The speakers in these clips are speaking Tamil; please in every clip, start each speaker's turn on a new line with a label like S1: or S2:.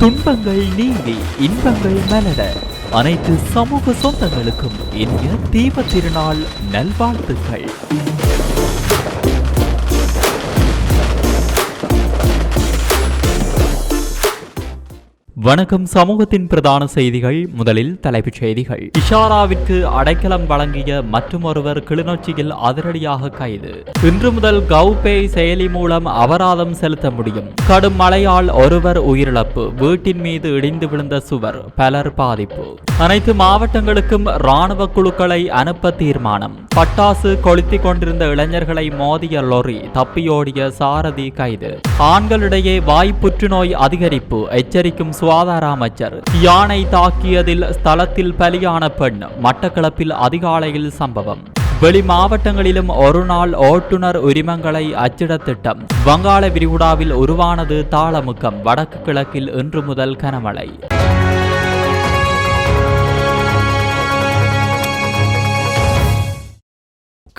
S1: துன்பங்கள் நீங்கி இன்பங்கள் மலர அனைத்து சமூக சொந்தங்களுக்கும் இனிய தீப திருநாள் நல்வாழ்த்துக்கள். வணக்கம். சமூகத்தின் பிரதான செய்திகள். முதலில் தலைப்புச் செய்திகள். இஷாராவிற்கு அடைக்கலம் வழங்கிய மற்றுமொருவர் கிளிநொச்சியில் அதிரடியாக கைது. இன்று முதல் கவுபே செயலி மூலம் அபராதம் செலுத்த முடியும். கடும் மழையால் ஒருவர் உயிரிழப்பு. வீட்டின் மீது இடிந்து விழுந்த சுவர். பலர் பாதிப்பு. அனைத்து மாவட்டங்களுக்கும் ராணுவ குழுக்களை அனுப்ப தீர்மானம். பட்டாசு கொளுத்திக் கொண்டிருந்த இளைஞர்களை மோதிய லொரி தப்பியோடிய சாரதி கைது. ஆண்களிடையே வாய் புற்றுநோய் அதிகரிப்பு. எச்சரிக்கும் சுகாதார அமைச்சர். யானை தாக்கியதில் ஸ்தலத்தில் பலியான பெண். மட்டக்களப்பில் அதிகாலையில் சம்பவம். வெளி மாவட்டங்களிலும் ஒரு நாள் ஓட்டுநர் உரிமங்களை அச்சிட திட்டம். வங்காள விரிகுடாவில் உருவானது தாளமுக்கம். வடக்கு கிழக்கில் இன்று முதல் கனமழை.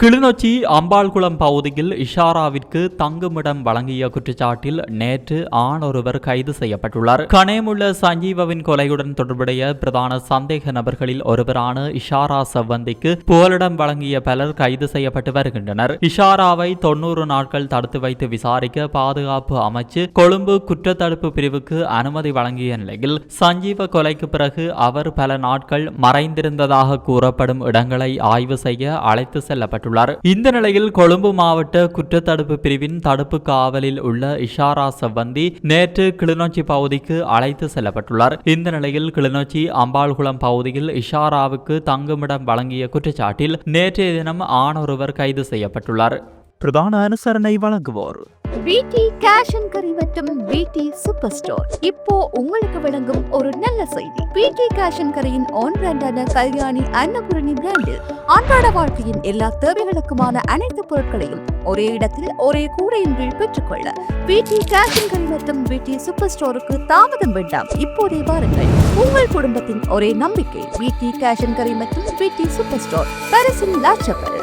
S1: கிளிநொச்சி அம்பாள்குளம் பகுதியில் இஷாராவிற்கு தங்குமிடம் வழங்கிய குற்றச்சாட்டில் நேற்று ஆண் ஒருவர் கைது செய்யப்பட்டுள்ளார். கனேமுள்ள சஞ்சீவவின் கொலையுடன் தொடர்புடைய பிரதான சந்தேக நபர்களில் ஒருவரான இஷாரா செவ்வந்திக்கு புகலிடம் வழங்கிய பலர் கைது செய்யப்பட்டு வருகின்றனர். இஷாராவை தொன்னூறு நாட்கள் தடுத்து வைத்து விசாரிக்க பாதுகாப்பு அமைச்சு கொழும்பு குற்றத்தடுப்பு பிரிவுக்கு அனுமதி வழங்கிய நிலையில் சஞ்சீவ கொலைக்கு பிறகு அவர் பல நாட்கள் மறைந்திருந்ததாக கூறப்படும் இடங்களை ஆய்வு செய்ய அழைத்து செல்லப்பட்டுள்ளார் இந்த நிலையில் கொழும்பு மாவட்ட குற்றத்தடுப்பு பிரிவின் தடுப்பு காவலில் உள்ள இஷாரா செவ்வந்தி நேற்று கிளிநொச்சி பகுதிக்கு அழைத்து செல்லப்பட்டுள்ளார். இந்த நிலையில் கிளிநொச்சி அம்பாள்குளம் பகுதியில் இஷாராவுக்கு தங்குமிடம் வழங்கிய குற்றச்சாட்டில் நேற்றைய தினம் ஆணொருவர் கைது செய்யப்பட்டுள்ளார். பிரதான அனுசரணை வழங்குவோர்
S2: பிடி கேஷன் அண்ட் கரி மற்றும் பிடி சூப்பர் ஸ்டோர் இப்போ உங்களுக்கு வழங்கும் ஒரு நல்ல செய்தி. பிடி கேஷன் அண்ட் கரியின் ஆன் பிராண்டான கல்யாணி அன்னபூரணி பிராண்டில் அன்றாட வாழ்க்கையின் எல்லா தேவைகளுக்குமான அனைத்து பொருட்களையும் ஒரே இடத்தில் ஒரே கூடையின் கீழ் பெற்றுக்கொள்ள பிடி கேஷன் அண்ட் கரி மற்றும் பிடி சூப்பர் ஸ்டோருக்கு தாமதம் வேண்டாம். இப்போதே வாருங்கள். உங்கள் குடும்பத்தின் ஒரே நம்பிக்கை பிடி கேஷன் அண்ட் கரி மற்றும் பிடி சூப்பர் ஸ்டோர் பரிசின் லாச்சப்பல்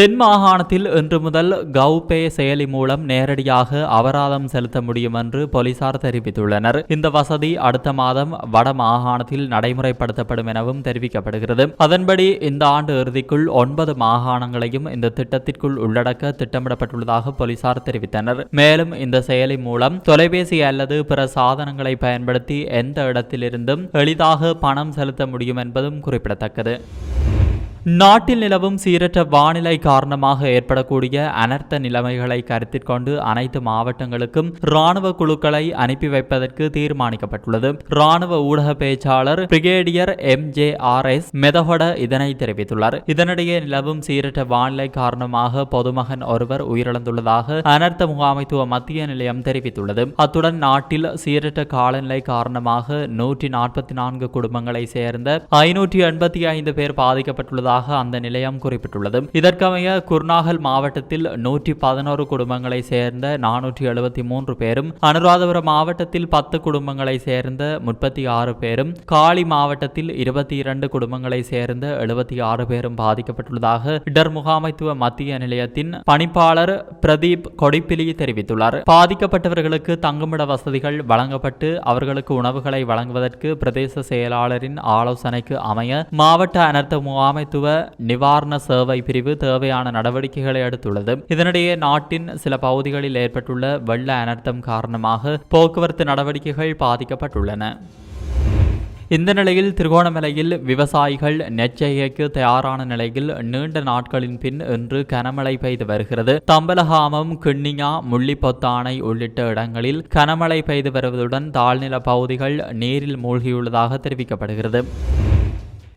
S1: தென் மாகாணத்தில் இன்று முதல் கவுபே செயலி மூலம் நேரடியாக அபராதம் செலுத்த முடியும் என்று போலீசார் தெரிவித்துள்ளனர். இந்த வசதி அடுத்த மாதம் வட மாகாணத்தில் நடைமுறைப்படுத்தப்படும் எனவும் தெரிவிக்கப்படுகிறது. அதன்படி இந்த ஆண்டு இறுதிக்குள் ஒன்பது மாகாணங்களையும் இந்த திட்டத்திற்குள் உள்ளடக்க திட்டமிடப்பட்டுள்ளதாக போலீசார் தெரிவித்தனர். மேலும் இந்த செயலி மூலம் தொலைபேசி அல்லது பிற சாதனங்களை பயன்படுத்தி எந்த இடத்திலிருந்தும் எளிதாக பணம் செலுத்த முடியும் என்பதும் குறிப்பிடத்தக்கது. நாட்டில் நிலவும் சீரற்ற வானிலை காரணமாக ஏற்படக்கூடிய அனர்த்த நிலைமைகளை கருத்தில் கொண்டு அனைத்து மாவட்டங்களுக்கும் ராணுவ குழுக்களை அனுப்பி வைப்பதற்கு தீர்மானிக்கப்பட்டுள்ளது. ராணுவ ஊடக பேச்சாளர் brigadier M. J. R. S. Medagoda இதனை தெரிவித்துள்ளார். இதனிடையே நிலவும் சீரற்ற வானிலை காரணமாக பொதுமகன் ஒருவர் உயிரிழந்துள்ளதாக அனர்த்த முகாமைத்துவ மத்திய நிலையம் தெரிவித்துள்ளது. அத்துடன் நாட்டில் சீரற்ற காலநிலை காரணமாக நூற்றி நாற்பத்தி நான்கு குடும்பங்களை சேர்ந்த ஐநூற்றி எண்பத்தி ஐந்து பேர் பாதிக்கப்பட்டுள்ளதாக உள்ளதாக அந்த நிலையம் குறிப்பிட்டுள்ளது. இதற்கமைய குர்நாகல் மாவட்டத்தில் நூற்றி பதினோரு குடும்பங்களை சேர்ந்த நானூற்றி எழுபத்தி மூன்று பேரும் அனுராதபுரம் மாவட்டத்தில் பத்து குடும்பங்களை சேர்ந்த முப்பத்தி ஆறு பேரும் காலி மாவட்டத்தில் இருபத்தி இரண்டு குடும்பங்களை சேர்ந்த எழுபத்தி ஆறு பேரும் பாதிக்கப்பட்டுள்ளதாக இடர் முகாமைத்துவ மத்திய நிலையத்தின் பணிப்பாளர் பிரதீப் கொடிப்பிலி தெரிவித்துள்ளார். பாதிக்கப்பட்டவர்களுக்கு தங்குமிட வசதிகள் வழங்கப்பட்டு அவர்களுக்கு உணவுகளை வழங்குவதற்கு பிரதேச செயலாளரின் ஆலோசனைக்கு அமைய மாவட்ட அனர்த்த முகாமைத்துவ நிவாரண சேவை பிரிவு தேவையான நடவடிக்கைகளை எடுத்துள்ளது. இதனிடையே நாட்டின் சில பகுதிகளில் ஏற்பட்டுள்ள வெள்ள அனர்த்தம் காரணமாக போக்குவரத்து நடவடிக்கைகள் பாதிக்கப்பட்டுள்ளன. இந்த நிலையில் திருகோணமலையில் விவசாயிகள் நெச்செய்கைக்கு தயாரான நிலையில் நீண்ட நாட்களின் பின் இன்று கனமழை பெய்து வருகிறது. தம்பலகாமம் கிண்ணியா முள்ளிப்பொத்தானை உள்ளிட்ட இடங்களில் கனமழை பெய்து வருவதுடன் தாழ்நில பகுதிகள் நீரில் மூழ்கியுள்ளதாக தெரிவிக்கப்படுகிறது.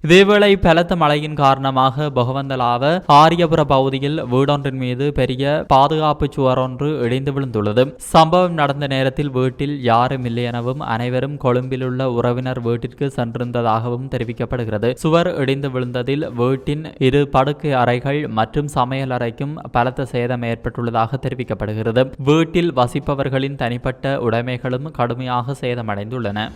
S1: இதேவேளை பலத்த மழையின் காரணமாக பகவந்தலாவ ஆரியபுர பகுதியில் வீடொன்றின் மீது பெரிய பாதுகாப்பு சுவர் ஒன்று இடிந்து விழுந்துள்ளது. சம்பவம் நடந்த நேரத்தில் வீட்டில் யாரும் இல்லை எனவும் அனைவரும் கொழும்பில் உள்ள உறவினர் வீட்டிற்கு சென்றிருந்ததாகவும் தெரிவிக்கப்படுகிறது. சுவர் இடிந்து விழுந்ததில் வீட்டின் இரு படுக்கை அறைகள் மற்றும் சமையல் அறைக்கும் பலத்த சேதம் ஏற்பட்டுள்ளதாக தெரிவிக்கப்படுகிறது. வீட்டில் வசிப்பவர்களின் தனிப்பட்ட உடைமைகளும் கடுமையாக சேதமடைந்துள்ளன.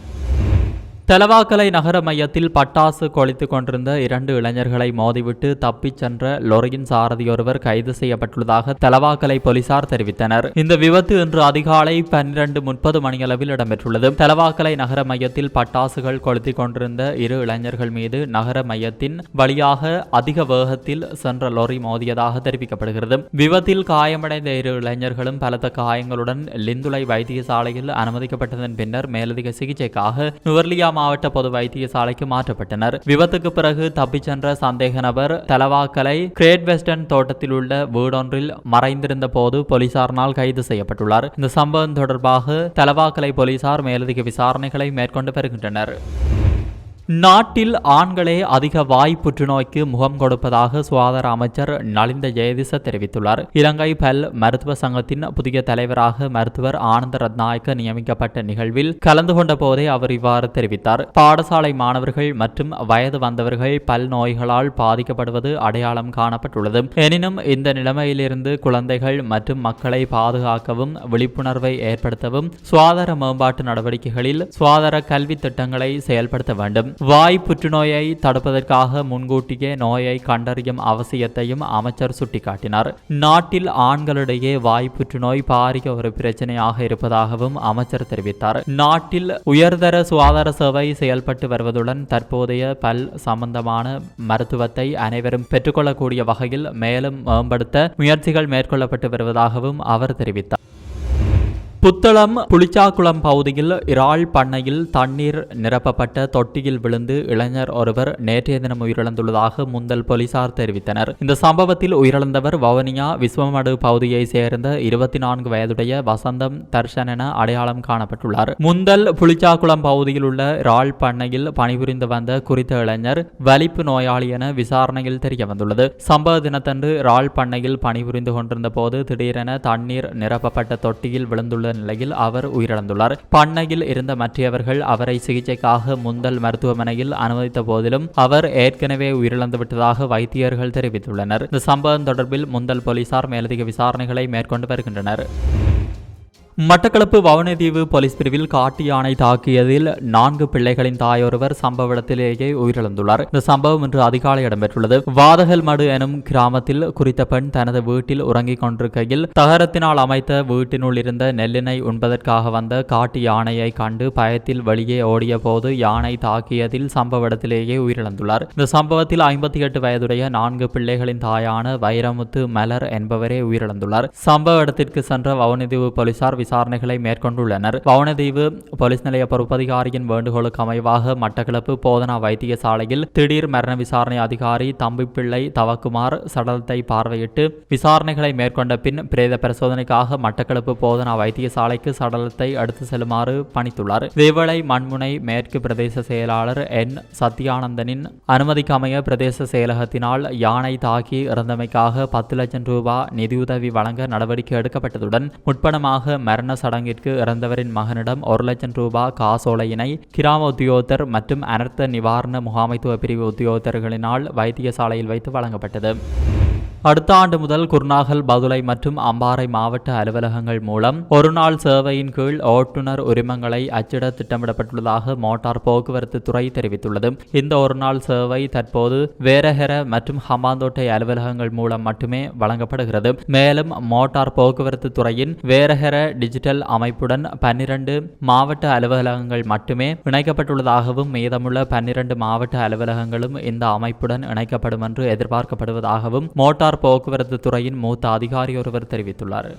S1: தலவாக்கலை நகர மையத்தில் பட்டாசு கொளித்து கொண்டிருந்த இரண்டு இளைஞர்களை மோதிவிட்டு தப்பிச் சென்ற லொரியின் சாரதியொருவர் கைது செய்யப்பட்டுள்ளதாக தலவாக்கலை போலீசார் தெரிவித்தனர். இந்த விபத்து இன்று அதிகாலை பன்னிரண்டு முப்பது மணியளவில் இடம்பெற்றுள்ளது. தலவாக்கலை நகர மையத்தில் பட்டாசுகள் கொளுத்திக் கொண்டிருந்த இரு இளைஞர்கள் மீது நகர மையத்தின் வழியாக அதிக வேகத்தில் சென்ற லொரி மோதியதாக தெரிவிக்கப்படுகிறது. விபத்தில் காயமடைந்த இரு இளைஞர்களும் பலத்த காயங்களுடன் லிந்துலை வைத்தியசாலையில் அனுமதிக்கப்பட்டதன் பின்னர் மேலதிக சிகிச்சைக்காக நுவர்லியா மாவட்ட பொது வைத்தியசாலைக்கு மாற்றப்பட்டனர். விபத்துக்கு பிறகு தப்பிச் சென்ற சந்தேக நபர் தலவாக்கலை கிரேட் வெஸ்டர்ன் தோட்டத்தில் உள்ள வீடொன்றில் மறைந்திருந்த போது போலீசாரினால் கைது செய்யப்பட்டுள்ளார். இந்த சம்பவம் தொடர்பாக தலவாக்கலை போலீசார் மேலதிக விசாரணைகளை மேற்கொண்டு வருகின்றனர். நாட்டில் ஆண்களே அதிக வாய் புற்றுநோய்க்கு முகம் கொடுப்பதாக சுகாதார அமைச்சர் நலிந்த ஜெயதிச தெரிவித்துள்ளார். இலங்கை பல் மருத்துவ சங்கத்தின் புதிய தலைவராக மருத்துவர் ஆனந்த ரத்நாயக்க நியமிக்கப்பட்ட நிகழ்வில் கலந்து கொண்ட போதே அவர் இவ்வாறு தெரிவித்தார். பாடசாலை மாணவர்கள் மற்றும் வயது வந்தவர்கள் பல் நோய்களால் பாதிக்கப்படுவது அடையாளம் காணப்பட்டுள்ளது. எனினும் இந்த நிலைமையிலிருந்து குழந்தைகள் மற்றும் மக்களை பாதுகாக்கவும் விழிப்புணர்வை ஏற்படுத்தவும் சுகாதார மேம்பாட்டு நடவடிக்கைகளில் சுகாதார கல்வி திட்டங்களை செயல்படுத்த வேண்டும். வாய் புற்றுநோயை தடுப்பதற்காக முன்கூட்டியே நோயை கண்டறியும் அவசியத்தையும் அமைச்சர் சுட்டிக்காட்டினார். நாட்டில் ஆண்களிடையே வாய் புற்றுநோய் பாரிய ஒரு பிரச்சனையாக இருப்பதாகவும் அமைச்சர் தெரிவித்தார். நாட்டில் உயர்தர சுகாதார சேவை செயல்பட்டு வருவதுடன் தற்போதைய பல் சம்பந்தமான மருத்துவத்தை அனைவரும் பெற்றுக்கொள்ளக்கூடிய வகையில் மேலும் மேம்படுத்த முயற்சிகள் மேற்கொள்ளப்பட்டு வருவதாகவும் அவர் தெரிவித்தார். புத்தளம் புளிச்சாக்குளம் பகுதியில் இறால் பண்ணையில் தண்ணீர் நிரப்பப்பட்ட தொட்டியில் விழுந்து இளைஞர் ஒருவர் நேற்றைய தினம் உயிரிழந்துள்ளதாக முந்தல் போலீசார் தெரிவித்தனர். இந்த சம்பவத்தில் உயிரிழந்தவர் வவுனியா விஸ்வமடு பகுதியை சேர்ந்த இருபத்தி நான்கு வயதுடைய வசந்தம் தர்ஷன் என அடையாளம் காணப்பட்டுள்ளார். முந்தல் புளிச்சாக்குளம் பகுதியில் உள்ள இறால் பண்ணையில் பணிபுரிந்து வந்த குறித்த இளைஞர் வலிப்பு நோயாளி என விசாரணையில் தெரிய வந்துள்ளது சம்பவ தினத்தன்று இறால் பண்ணையில் பணிபுரிந்து கொண்டிருந்த போது திடீரென தண்ணீர் நிரப்பப்பட்ட தொட்டியில் விழுந்துள்ள நிலையில் அவர் உயிரிழந்துள்ளார். பண்ணையில் இருந்த மற்றவர்கள் அவரை சிகிச்சைக்காக முந்தல் மருத்துவமனையில் அனுமதித்த போதிலும் அவர் ஏற்கனவே உயிரிழந்து விட்டதாக வைத்தியர்கள் தெரிவித்துள்ளனர். இந்த சம்பவம் தொடர்பில் முந்தல் போலீசார் மேலதிக விசாரணைகளை மேற்கொண்டு வருகின்றனர். மட்டக்களப்பு வவுனதீவு போலீஸ் பிரிவில் காட்டு யானை தாக்கியதில் நான்கு பிள்ளைகளின் தாயொருவர் சம்பவ இடத்திலேயே உயிரிழந்துள்ளார். இந்த சம்பவம் இன்று அதிகாலை இடம்பெற்றுள்ளது. வாதகல் மடு எனும் கிராமத்தில் குறித்த பெண் தனது வீட்டில் உறங்கிக் கொண்டிருக்கையில் தகரத்தினால் அமைத்த வீட்டினுள் இருந்த நெல்லினை உண்பதற்காக வந்த காட்டு யானையை கண்டு பயத்தில் வெளியே ஓடிய போது யானை தாக்கியதில் சம்பவ இடத்திலேயே உயிரிழந்துள்ளார். இந்த சம்பவத்தில் ஐம்பத்தி எட்டு வயதுடைய நான்கு பிள்ளைகளின் தாயான வைரமுத்து மலர் என்பவரே உயிரிழந்துள்ளார். சம்பவ இடத்திற்கு சென்ற வவுனதீவு போலீசார் விசாரணைகளை மேற்கொண்டுள்ளனர். வவுனதீவு போலீஸ் நிலைய பொறுப்பதிகாரியின் வேண்டுகோளுக்கு அமைவாக மட்டக்களப்பு போதனா வைத்தியசாலையில் திடீர் மரண விசாரணை அதிகாரி தம்பிப்பிள்ளை தவக்குமார் சடலத்தை பார்வையிட்டு விசாரணைகளை மேற்கொண்ட பின் பிரேத பரிசோதனைக்காக மட்டக்களப்பு போதனா வைத்தியசாலைக்கு சடலத்தை அடுத்து செல்லுமாறு பணித்துள்ளார். இதேவேளை மண்முனை மேற்கு பிரதேச செயலாளர் என். சத்யானந்தனின் அனுமதிக்கமைய பிரதேச செயலகத்தினால் யானை தாக்கி இறந்தமைக்காக பத்து லட்சம் ரூபாய் நிதியுதவி வழங்க நடவடிக்கை எடுக்கப்பட்டதுடன் முற்பணமாக மரண சடங்கிற்கு இறந்தவரின் மகனிடம் ஒரு லட்சம் ரூபாய் காசோலையினை கிராம உத்தியோகத்தர் மற்றும் அனர்த்த நிவாரண முகாமைத்துவ பிரிவு உத்தியோகத்தர்களினால் வைத்தியசாலையில் வைத்து வழங்கப்பட்டது. அடுத்த ஆண்டு முதல் குர்நாகல் பதுளை மற்றும் அம்பாறை மாவட்ட அலுவலகங்கள் மூலம் ஒரு நாள் சேவையின் கீழ் ஓட்டுநர் உரிமங்களை அச்சிட திட்டமிடப்பட்டுள்ளதாக மோட்டார் போக்குவரத்து துறை தெரிவித்துள்ளது. இந்த ஒரு நாள் சேவை தற்போது வேரஹெர மற்றும் ஹமாந்தோட்டை அலுவலகங்கள் மூலம் மட்டுமே வழங்கப்படுகிறது. மேலும் மோட்டார் போக்குவரத்து துறையின் வேரஹெர டிஜிட்டல் அமைப்புடன் பன்னிரண்டு மாவட்ட அலுவலகங்கள் மட்டுமே இணைக்கப்பட்டுள்ளதாகவும் மீதமுள்ள பன்னிரண்டு மாவட்ட அலுவலகங்களும் இந்த அமைப்புடன் இணைக்கப்படும் என்று எதிர்பார்க்கப்படுவதாகவும் மோட்டார் போக்குவரத்து துறையின் மூத்த அதிகாரி ஒருவர் தெரிவித்துள்ளார்.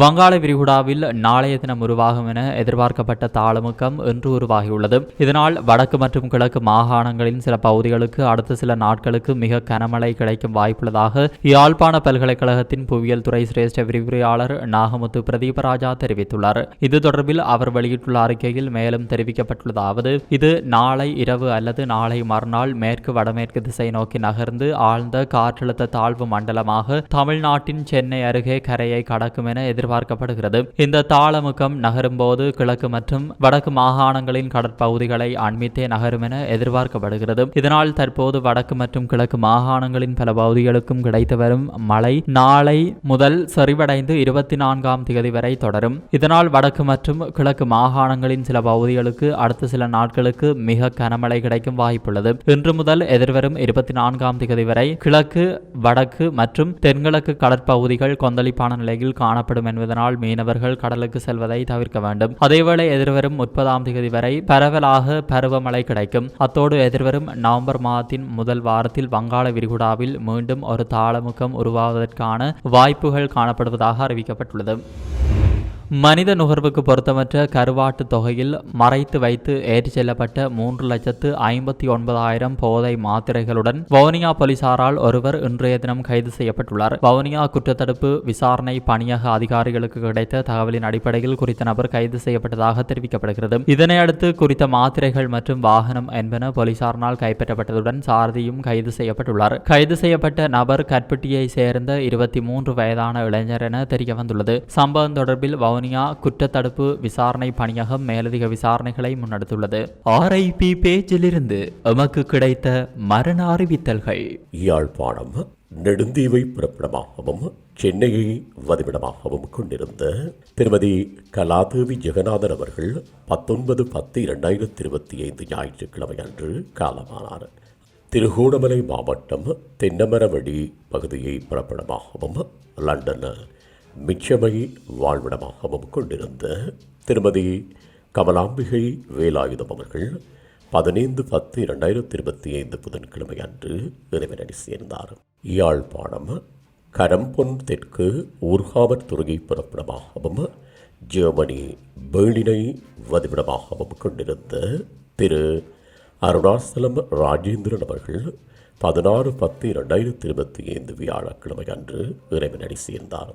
S1: வங்காள விரிகுடாவில் நாளைய தினம் உருவாகும் என எதிர்பார்க்கப்பட்ட தாளமுக்கம் இன்று உருவாகியுள்ளது. இதனால் வடக்கு மற்றும் கிழக்கு மாகாணங்களின் சில பகுதிகளுக்கு அடுத்த சில நாட்களுக்கு மிக கனமழை கிடைக்கும் வாய்ப்புள்ளதாக யாழ்ப்பாண பல்கலைக்கழகத்தின் புவியியல் துறை சிரேஷ்ட விரிவுரையாளர் நாகமுத்து பிரதீபராஜா தெரிவித்துள்ளார். இது தொடர்பில் அவர் வெளியிட்டுள்ள அறிக்கையில் மேலும் தெரிவிக்கப்பட்டுள்ளதாவது இது நாளை இரவு அல்லது நாளை மறுநாள் மேற்கு வடமேற்கு திசை நோக்கி நகர்ந்து ஆழ்ந்த காற்றழுத்த தாழ்வு மண்டலமாக தமிழ்நாட்டின் சென்னை அருகே கரையை கடக்கும் என எதிர் எதிர்பார்க்கப்படுகிறது. இந்த தாளமுகம் நகரும் போது கிழக்கு மற்றும் வடக்கு மாகாணங்களின் கடற்பகுதிகளை அண்மித்தே நகரும் என எதிர்பார்க்கப்படுகிறது. இதனால் தற்போது வடக்கு மற்றும் கிழக்கு மாகாணங்களின் பல பகுதிகளுக்கும் கிடைத்து வரும் மழை நாளை முதல் செறிவடைந்து இருபத்தி நான்காம் தேதி வரை தொடரும். இதனால் வடக்கு மற்றும் கிழக்கு மாகாணங்களின் சில பகுதிகளுக்கு அடுத்த சில நாட்களுக்கு மிக கனமழை கிடைக்கும் வாய்ப்புள்ளது. இன்று முதல் எதிர்வரும் இருபத்தி நான்காம் தேதி வரை கிழக்கு வடக்கு மற்றும் தென்கிழக்கு கடற்பகுதிகள் கொந்தளிப்பான நிலையில் காணப்படும் என்பதனால் மீனவர்கள் கடலுக்கு செல்வதை தவிர்க்க வேண்டும். அதேவேளை எதிர்வரும் முப்பதாம் தேதி வரை பரவலாக பருவமழை கிடைக்கும். அத்தோடு எதிர்வரும் நவம்பர் மாதத்தின் முதல் வாரத்தில் வங்காள விரிகுடாவில் மீண்டும் ஒரு தாளமுகம் உருவாவதற்கான வாய்ப்புகள் காணப்படுவதாக அறிவிக்கப்பட்டுள்ளது. மனித நுகர்வுக்கு பொருத்தமற்ற கருவாட்டு தொகையில் மறைத்து வைத்து ஏற்றிச் செல்லப்பட்ட மூன்று லட்சத்து ஐம்பத்தி ஒன்பதாயிரம் போதை மாத்திரைகளுடன் வவுனியா போலீசாரால் ஒருவர் இன்றைய தினம் கைது செய்யப்பட்டுள்ளார். வவுனியா குற்றத்தடுப்பு விசாரணை பணியக அதிகாரிகளுக்கு கிடைத்த தகவலின் அடிப்படையில் குறித்த நபர் கைது செய்யப்பட்டதாக தெரிவிக்கப்படுகிறது. இதனையடுத்து குறித்த மாத்திரைகள் மற்றும் வாகனம் என்பன போலீசாரினால் கைப்பற்றப்பட்டதுடன் சாரதியும் கைது செய்யப்பட்டுள்ளார். கைது செய்யப்பட்ட நபர் கற்பட்டியை சேர்ந்த இருபத்தி மூன்று வயதான இளைஞர் என தெரிய வந்துள்ளது சம்பவம் தொடர்பில் வவுனியா குற்றத்தடுப்பு விசாரணை பணியகம் மேலதிக விசாரணைகளை முன்னெடுத்துள்ளது. ஆர்ஐபி பேஜிலிருந்து எமக்கு கிடைத்த மரண அறிவித்தல்கள்.
S3: யாழ்ப்பாணம் நெடுந்தீவை பிறப்பிடமாகவும் சென்னையை வதிவிடமாகவும் கொண்டிருந்த திருமதி கலாதேவி ஜெகநாதன் அவர்கள் பத்தொன்பது பத்து இரண்டாயிரத்தி இருபத்தி ஐந்து ஞாயிற்றுக்கிழமை அன்று காலமானார். திருகோணமலை மாவட்டம் தென்னமரவடி பகுதியை பிறப்பிடமாகவும் லண்டன் மிச்சமை வாழ்விடமாகவும் கொண்டிருந்த திருமதி கமலாம்பிகை வேலாயுதம் அவர்கள் பதினைந்து பத்து இரண்டாயிரத்தி இருபத்தி ஐந்து புதன்கிழமை அன்று இறைவனடி சேர்ந்தார். யாழ்ப்பாணம் கரம்பொன் தெற்கு ஊர்காவற் துறையை பிறப்பிடமாகவும் ஜெர்மனி பேர்லினை வதிவிடமாகவும் கொண்டிருந்த திரு அருணாசலம் ராஜேந்திரன் அவர்கள் பதினாறு பத்து இரண்டாயிரத்தி இருபத்தி ஐந்து வியாழக்கிழமை அன்று இறைவனடி சேர்ந்தார்.